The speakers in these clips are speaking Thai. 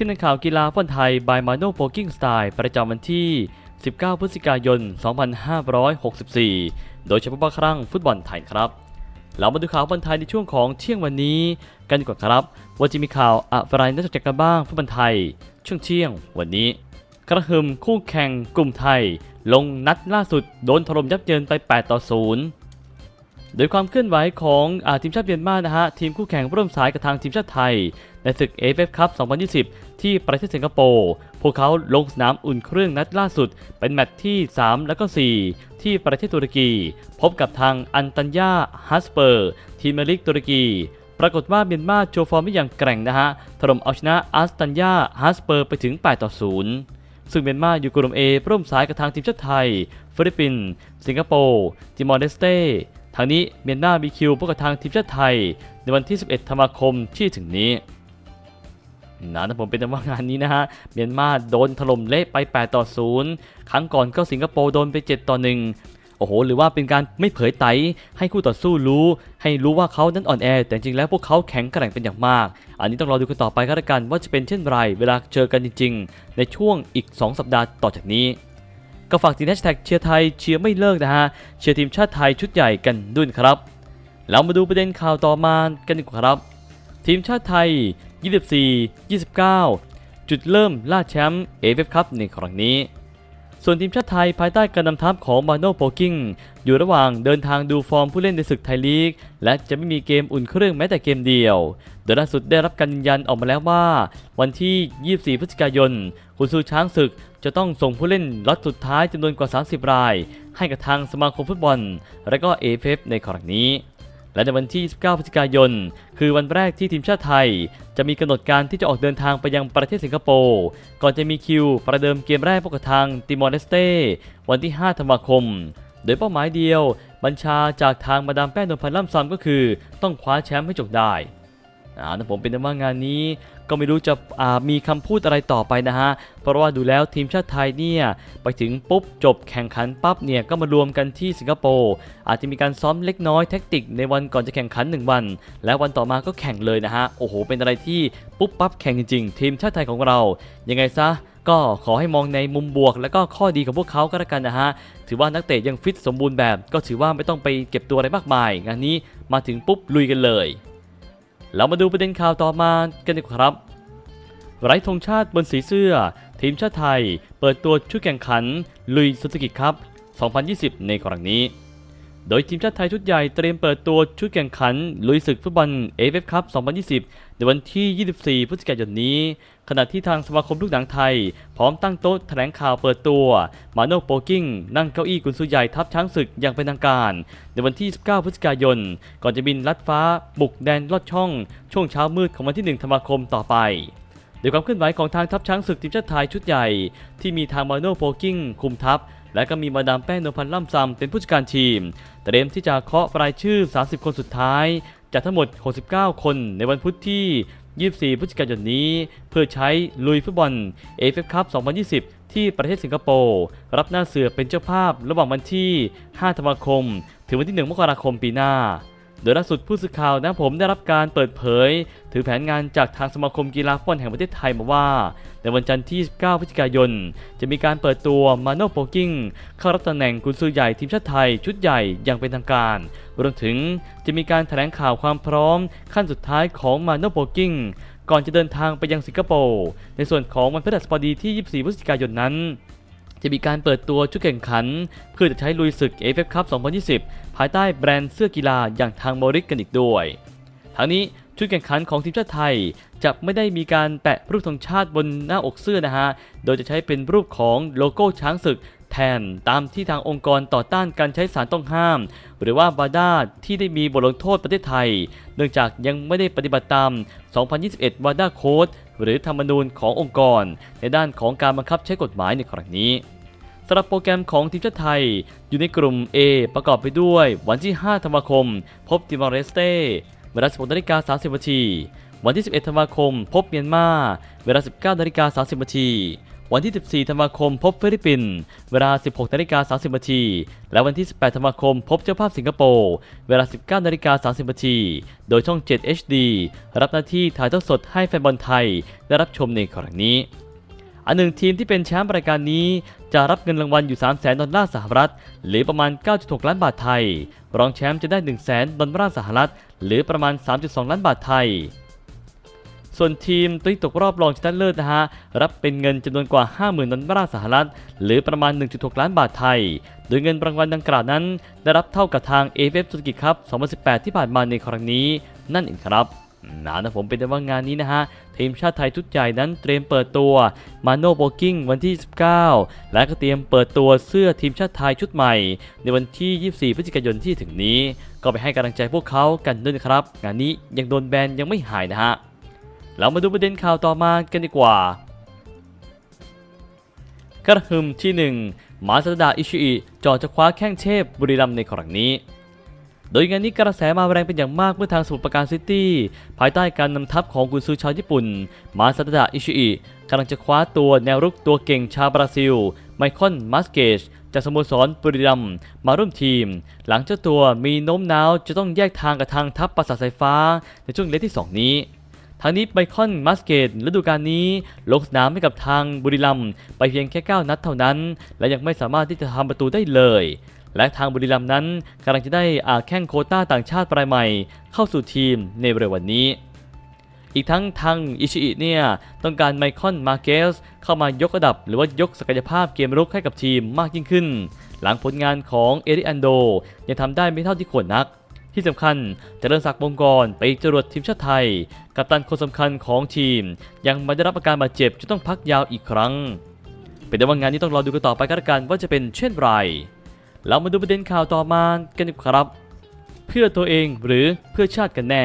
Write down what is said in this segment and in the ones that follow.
ที่ในข่าวกีฬาฟุตบอลไทย by Mano Poking Style ประจำวันที่ 19 พฤศจิกายน 2564 โดยเฉพาะครั้งฟุตบอลไทยครับ เรามาดูข่าวฟุตบอลไทยในช่วงของเที่ยงวันนี้กันกว่าครับ ว่าจะมีข่าวอะไรน่าสนใจกันบ้างฟุตบอลไทย ช่วงเที่ยงวันนี้ กระหึ่มคู่แข่งกลุ่มไทย ลงนัดล่าสุดโดนถล่มยับเยินไป 8 ต่อ 0โดยความเคลื่อนไหวของอทีมชาติเมียนมานะฮะทีมคู่แข่งร่วมสายกับทางทีมชาติไทย ในศึก AFF Cup 2020 ที่ประเทศสิงคโปร์ พวกเขาลงสนามอุ่นเครื่องนัดล่าสุด เป็นแมตช์ที่ 3 และก็ 4 ที่ประเทศตุรกี พบกับทางอันตัญญาฮัสเปอร์ ทีมเมลิกตุรกี ปรากฏว่าเมียนมาโชว์ฟอร์มได้อย่างแกร่งนะฮะ ถล่มเอาชนะอัสตัญญาฮัสเปอร์ไปถึง 8 ต่อ 0ซึ่งเมียนมาอยู่กลุ่ม A ร่วมสายกับทางทีมชาติไทย ฟิลิปปินส์ สิงคโปร์ ติมอร์เลสเต้ ทางนี้เมียนมามีคิวพบกับทางทีมชาติไทย ในวันที่ 11 ธันวาคมที่ถึงนี้ นะถ้าผมเป็นว่างานนี้นะฮะ เมียนมาโดนถล่มเละไป 8 ต่อ 0 ครั้งก่อนก็สิงคโปร์โดนไป 7 ต่อ 1 โอ้โห หรือว่าเป็นการไม่เผยไต ให้คู่ต่อสู้รู้ ให้รู้ว่าเขานั้นอ่อนแอ แต่จริงแล้วพวกเขาแข็งแกร่งเป็นอย่างมาก อันนี้ต้องรอดูกันต่อไปก็แล้วกันว่าจะเป็นเช่นไร เวลาเจอกันจริง ๆ ในช่วงอีก 2 สัปดาห์ต่อจากนี้ ก็ฝากติดแฮชแท็กเชียร์ไทยเชียร์ไม่เลิกนะฮะ เชียร์ทีมชาติไทยชุดใหญ่กันด้วยครับ เรามาดูประเด็นข่าวต่อมากันดีกว่าครับ ทีมชาติไทย 24 29 จุดเริ่มล่าแชมป์เอฟเอฟคัพในครั้งนี้ ส่วนทีมชาติไทยภายใต้การนำทัพของมาโนโปกิ้งอยู่ระหว่างเดินทางดูฟอร์มผู้เล่นในศึกไทยลีก และจะไม่มีเกมอุ่นเครื่องแม้แต่เกมเดียว โดยล่าสุดได้รับการยืนยันออกมาแล้วว่า วันที่ 24 พฤศจิกายนคุณซูช้างศึกจะต้องส่งผู้เล่นล็อตสุดท้ายจำนวนกว่า 30 ราย ให้กับทางสมาคมฟุตบอล และก็ AFF ในครั้งนี้ และในวันที่ 29 พฤศจิกายน คือวันแรกที่ทีมชาติไทย จะมีกำหนดการที่จะออกเดินทางไปยังประเทศสิงคโปร์ ก่อนจะมีคิวประเดิมเกมแรกพบกับทางติมอร์เลสเต้วันที่ 5 ธันวาคม โดยเป้าหมายเดียว บัญชาจากทางมาดามแป้งนวลพันธ์ล่ำซำก็คือ ต้องคว้าแชมป์ให้จบได้อ่าผมเป็นต่ว่างานนี้ ก็ไม่รู้จะมีคำพูดอะไรต่อไปนะฮะ เพราะว่าดูแล้วทีมชาติไทยเนี่ยไปถึงปุ๊บจบแข่งขันปั๊บเนี่ยก็มารวมกันที่สิงคโปร์อาจจะมีการซ้อมเล็กน้อยแท็กติกในวันก่อนจะแข่งขัน 1 วัน แล้ววันต่อมาก็แข่งเลยนะฮะ โอ้โห เป็นอะไรที่ปุ๊บปั๊บแข่งจริงๆ ทีมชาติไทยของเรา ยังไงซะก็ขอให้มองในมุมบวก แล้วก็ข้อดีของพวกเขาก็แล้วกันนะฮะ ถือว่านักเตะยังฟิตสมบูรณ์แบบ ก็ถือว่าไม่ต้องไปเก็บตัวอะไรมากมายงานนี้มาถึงปุ๊บลุยกันเลย เรามาดูประเด็นข่าวต่อมากันดีกว่าครับ ไร้ธงชาติบนสีเสื้อ ทีมชาติไทย เปิดตัวชุดแข่งขัน ลุยสุสกิครับ 2020 ในครั้งนี้ โดยทีมชาติไทยชุดใหญ่เตรียมเปิดตัวชุดแข่งขัน ลุยศึกฟุตบอล AFF Cup 2020 ในวันที่ 24 พฤศจิกายนนี้ ขณะที่ทางสมาคมลูกหนังไทย พร้อมตั้งโต๊ะแถลงข่าวเปิดตัว มาโนโปกิ้ง นั่งเก้าอี้กุนซือใหญ่ทัพช้างศึกอย่างเป็นทางการ ในวันที่ 19 พฤศจิกายน ก่อนจะบินลัดฟ้า บุกแดนลอดช่อง ช่วงเช้ามืดของวันที่ 1 ธันวาคมต่อไปโดยความเคลื่อนไหวของทางทัพช้างศึกทีมชาติไทยชุดใหญ่ ที่มีทางมาโนโปกิ้งคุมทัพ และก็มีมาดามแป้งนวลพันธ์ล่ำซำเป็นผู้จัดการทีม เตรียมที่จะเคาะรายชื่อ 30 คนสุดท้าย จากทั้งหมด 69 คนในวันพุธที่ 24 พฤศจิกายนนี้ เพื่อใช้ลุยฟุตบอลเอฟเอฟคัพ 2020 ที่ประเทศสิงคโปร์รับหน้าเสือเป็นเจ้าภาพระหว่างวันที่ 5 ธันวาคม ถึงวันที่ 1 มกราคมปีหน้า โดยล่าสุดผู้สื่อข่าวนะผมได้รับการเปิดเผย ถือแผนงานจากทางสมาคมกีฬาฟุตบอลแห่งประเทศไทยมาว่า ในวันจันทร์ที่ 19 พฤศจิกายน จะมีการเปิดตัวมาโนโปกิ้งเข้ารับตำแหน่งกุนซือใหญ่ทีมชาติไทยชุดใหญ่อย่างเป็นทางการ รวมถึงจะมีการแถลงข่าวความพร้อม ขั้นสุดท้ายของมาโนโปกิ้งก่อนจะเดินทางไปยังสิงคโปร์ในส่วนของวันพฤหัสบดีที่ 24 พฤศจิกายนนั้น จะมีการเปิดตัวชุดแข่งขัน เพื่อจะใช้ลุยศึก AFF Cup 2020 ภายใต้แบรนด์เสื้อกีฬาอย่างทางโมริกกันอีกด้วยทั้งนี้ชุดแข่งขันของทีมชาติไทย จะไม่ได้มีการแปะรูปธงชาติบนหน้าอกเสื้อนะฮะ โดยจะใช้เป็นรูปของโลโก้ช้างศึกแทนตามที่ทางองค์กรต่อต้านการใช้สารต้องห้าม หรือว่าบาดาที่ได้มีบทลงโทษประเทศไทย เนื่องจากยังไม่ได้ปฏิบัติตาม 2021 วาดาโค้ดหรือธรรมนูญขององค์กร ในด้านของการบังคับใช้กฎหมายในครั้งนี้ สำหรับโปรแกรมของทีมชาติไทย อยู่ในกลุ่ม A ประกอบไปด้วย วันที่ 5 ธันวาคม พบติมอร์เลสเต้เวลา 16นาฬิกา30นาทีวันที่ 11 ธันวาคม พบเมียนมาเวลา 19นาฬิกา30นาทีวันที่ 14 ธันวาคม พบฟิลิปปินส์เวลา 16นาฬิกา30นาทีและวันที่ 18 ธันวาคม พบเจ้าภาพสิงคโปร์ เวลา 19นาฬิกา30นาทีโดยช่อง 7 HD รับหน้าที่ถ่ายทอดสดให้แฟนบอลไทย ได้รับชมในครั้งนี้ อันหนึ่งทีมที่เป็นแชมป์รายการนี้ จะรับเงินรางวัลอยู่ 3 0 0 0 0ดอลลาร์สหรัฐ หรือประมาณ 9.6 ล้านบาทไทย รองแชมป์จะได้ 1 0 0 0 0แดอลลาร์สหรัฐ หรือประมาณ 3.2 ล้านบาทไทย ส่วนทีมที่ตกรอบรองชนะเลิศนะฮะ รับเป็นเงินจำนวนกว่า 50,000ดอลลาร์สหรัฐ หรือประมาณ 1.6 ล้านบาทไทย โดยเงินรางวัลดังกล่าวนั้น ได้รับเท่ากับทาง AFF สุกิครับ 2018 ที่ผ่านมาในครั้งนี้ นั่นเองครับ นะนะผมเป็นแต่ว่างานนี้นะฮะ ทีมชาติไทยชุดใหญ่นั้นเตรียมเปิดตัวมาโนโบกิ้งวันที่ 19 และก็เตรียมเปิดตัวเสื้อทีมชาติไทยชุดใหม่ ในวันที่ 24 พฤศจิกายนที่ถึงนี้ ก็ไปให้กำลังใจพวกเขากันด้วยนะครับ งานนี้ยังโดนแบนยังไม่หายนะฮะ เรามาดูประเด็นข่าวต่อมากันดีกว่ากระหึ่มที่ 1 มาซาดาอิชิอิจอจะคว้าแข้งเทพบุรีรัมย์ในครั้งนี้ โดยงานนี้กระแสมาแรงเป็นอย่างมากเมื่อทางสมุทรปราการซิตี้ภายใต้การนำทัพของกุนซือชาวญี่ปุ่น มาซาดาอิชิอิกำลังจะคว้าตัวแนวรุกตัวเก่งชาวบราซิล ไมคอนมัสเกชจากสโมสรบุรีรัมมาร่วมทีม หลังเจ้าตัวมีโน้มน้าวจะต้องแยกทางกับทางทัพปราสาทสายฟ้าในช่วงเล็กที่สองนี้ทางนี้ไบคอนมัสเกตฤดูกาลนี้ลงสนามให้กับทางบุรีรัมย์ไปเพียงแค่ 9 นัดเท่านั้น และยังไม่สามารถที่จะทำประตูได้เลย และทางบุรีรัมย์นั้นกำลังจะได้อาแข้งโคต้าต่างชาติรายใหม่ เข้าสู่ทีมในเร็ววันนี้ อีกทั้งทางอิชิอิเนี่ยต้องการไมคอนมาเกสเข้ามายกระดับหรือว่ายกศักยภาพเกมรุกให้กับทีมมากยิ่งขึ้น หลังผลงานของเอริอันโดยังทำได้ไม่เท่าที่ควรนักที่สำคัญจเจริญศักดิ์วงกรไปจรวดทีมชาติไทย กัปตันคนสำคัญของทีม ยังไม่ได้รับอาการบาดเจ็บจะต้องพักยาวอีกครั้ง เป็นแต่ว่างานนี้ต้องรอดูกันต่อไปกันละกันว่าจะเป็นเช่นไร เรามาดูประเด็นข่าวต่อมากันดีครับ เพื่อตัวเองหรือเพื่อชาติกันแน่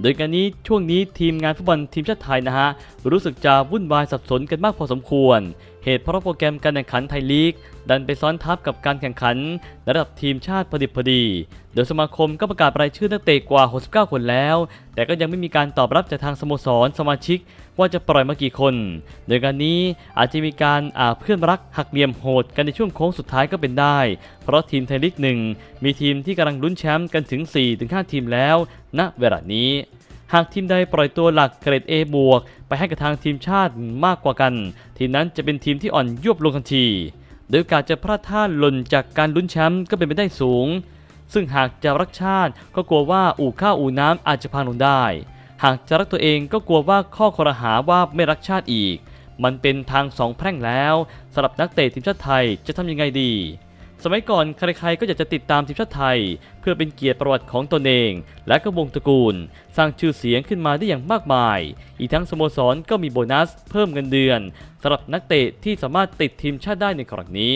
โดยการนี้ช่วงนี้ทีมงานฟุตบอลทีมชาติไทยนะฮะ รู้สึกจะวุ่นวายสับสนกันมากพอสมควร เหตุเพราะโปรแกรมการแข่งขันไทยลีก ดันไปซ้อนทับกับการแข่งขัน ระดับทีมชาติพอดิบพอดี โดยสมาคมก็ประกาศรายชื่อนักเตะกว่า 69 คนแล้ว แต่ก็ยังไม่มีการตอบรับจากทางสโมสรสมาชิก ว่าจะปล่อยมากี่คนโดยการนี้อาจจะมีการอาเพื่อนรักหักเหลี่ยมโหดกันในช่วงโค้งสุดท้ายก็เป็นได้ เพราะทีมไทยลีกหนึ่งมีทีมที่กำลังลุ้นแชมป์กันถึง 4-5 ทีมแล้วณเวลานี้หากทีมใดปล่อยตัวหลักเกรด A บวกไปให้กับทางทีมชาติมากกว่ากัน ทีมนั้นจะเป็นทีมที่อ่อนยวบลงทันที โดยกาสจะพลาดท่าหล่นจากการลุ้นแชมป์ก็เป็นไปได้สูง ซึ่งหากจะรักชาติก็กลัวว่าอู่ข้าวอู่น้ำอาจจะพังลงได้ หากจะรักตัวเองก็กลัวว่าข้อคอรหาว่าไม่รักชาติอีก มันเป็นทางสองแพร่งแล้วสำหรับนักเตะทีมชาติไทยจะทำยังไงดี สมัยก่อนใครๆก็อยากจะติดตามทีมชาติไทย เพื่อเป็นเกียรติประวัติของตนเอง และก็วงตระกูล สร้างชื่อเสียงขึ้นมาได้อย่างมากมาย อีกทั้งสโมสรก็มีโบนัส เพิ่มเงินเดือนสำหรับนักเตะที่สามารถติดทีมชาติได้ในครั้งนี้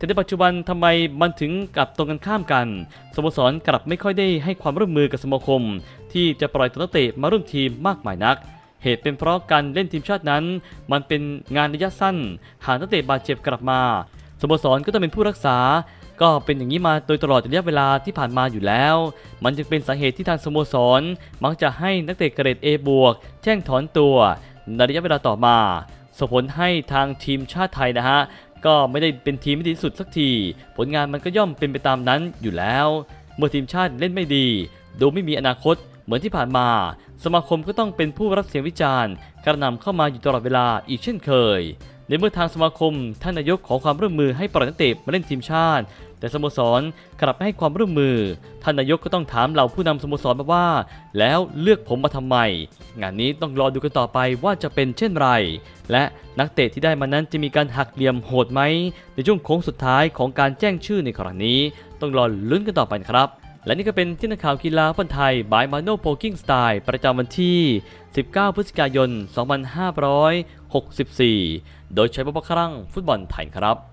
แต่ในปัจจุบันทำไมมันถึงกลับตรงกันข้ามกันสโมสรกลับไม่ค่อยได้ให้ความร่วมมือกับสมาคม ที่จะปล่อยตัวนักเตะมาร่วมทีมมากมายนัก เหตุเป็นเพราะการเล่นทีมชาตินั้น มันเป็นงานระยะสั้น หากนักเตะบาดเจ็บกลับมาสโมสรก็ต้องเป็นผู้รักษา ก็เป็นอย่างนี้มาโดยตลอดระยะเวลาที่ผ่านมาอยู่แล้ว มันจึงเป็นสาเหตุที่ทางสโมสร มักจะให้นักเตะเกรด A บวกแจ้งถอนตัวในระยะเวลาต่อมาส่งผลให้ทางทีมชาติไทยนะฮะ ก็ไม่ได้เป็นทีมที่ดีที่สุดสักที ผลงานมันก็ย่อมเป็นไปตามนั้นอยู่แล้ว เมื่อทีมชาติเล่นไม่ดี ดูไม่มีอนาคตเหมือนที่ผ่านมา สมาคมก็ต้องเป็นผู้รับเสียงวิจารณ์กระนำเข้ามาอยู่ตลอดเวลาอีกเช่นเคย ในเมื่อทางสมาคมท่านนายกขอความร่วมมือให้ปล่อยนักเตะมาเล่นทีมชาติ แต่สโมสรกลับไม่ให้ความร่วมมือ ท่านนายกก็ต้องถามเหล่าผู้นำสโมสรมาว่า แล้วเลือกผมมาทำไม งานนี้ต้องรอดูกันต่อไปว่าจะเป็นเช่นไร และนักเตะที่ได้มานั้นจะมีการหักเหลี่ยมโหดไหม ในช่วงโค้งสุดท้ายของการแจ้งชื่อในครั้งนี้ ต้องรอลุ้นกันต่อไปครับ และนี่ก็เป็นที่นักข่าวกีฬาฟุตไทย by Mano Poking Style ประจำวันที่ 19 พฤศจิกายน 2564 โดยใช้บพครั้งฟุตบอลไทยครับ